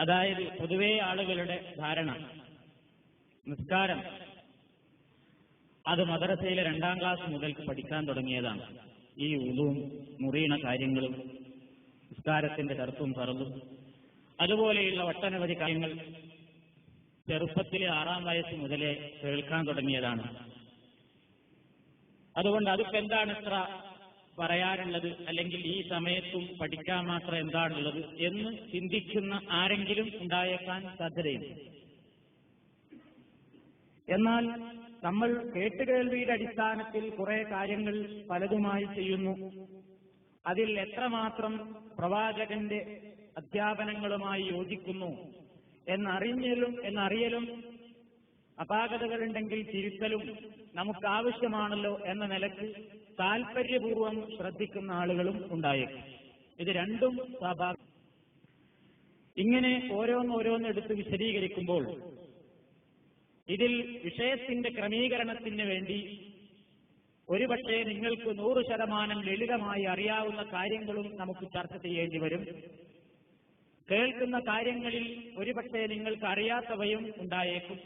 അതായത് പൊതുവേ ആളുകളുടെ ധാരണ നിസ്കാരം. അത് മദ്രസയിലെ രണ്ടാം ക്ലാസ് മുതൽ പഠിക്കാൻ തുടങ്ങിയതാണ്. ഈ ഉതുവും മുറിയണ കാര്യങ്ങളും നിസ്കാരത്തിന്റെ കറുപ്പും പറമ്പും. അതുപോലെയുള്ള ഒട്ടനവധി കാര്യങ്ങൾ ചെറുപ്പത്തിലെ ആറാം വയസ്സ് മുതലേ കേൾക്കാൻ തുടങ്ങിയതാണ്. അതുകൊണ്ട് അതിപ്പോ എന്താണ് ഇത്ര പറയാനുള്ളത് അല്ലെങ്കിൽ ഈ സമയത്തും പഠിക്കാൻ മാത്രം എന്താണുള്ളത് എന്ന് ചിന്തിക്കുന്ന ആരെങ്കിലും ഉണ്ടായേക്കാൻ സാധ്യതയുണ്ട്. എന്നാൽ നമ്മൾ കേട്ടുകേൾവിയുടെ അടിസ്ഥാനത്തിൽ കുറെ കാര്യങ്ങൾ പലതുമായി ചെയ്യുന്നു. അതിൽ എത്രമാത്രം പ്രവാചകന്റെ അധ്യാപനങ്ങളുമായി യോജിക്കുന്നു എന്നറിഞ്ഞലും എന്നറിയലും അപാകതകളുണ്ടെങ്കിൽ തിരുത്തലും നമുക്ക് ആവശ്യമാണല്ലോ എന്ന നിലയ്ക്ക് താൽപര്യപൂർവം ശ്രദ്ധിക്കുന്ന ആളുകളും ഉണ്ടായേക്കും. ഇത് രണ്ടും സ്വാഭാവിക ഇങ്ങനെ ഓരോന്നോരോന്ന് എടുത്ത് വിശദീകരിക്കുമ്പോൾ ഇതിൽ വിഷയത്തിന്റെ ക്രമീകരണത്തിന് വേണ്ടി ഒരുപക്ഷെ നിങ്ങൾക്ക് നൂറ് ശതമാനം ലളിതമായി അറിയാവുന്ന കാര്യങ്ങളും നമുക്ക് ചർച്ച ചെയ്യേണ്ടി വരും. കേൾക്കുന്ന കാര്യങ്ങളിൽ ഒരുപക്ഷെ നിങ്ങൾക്ക് അറിയാത്തവയും ഉണ്ടായേക്കും.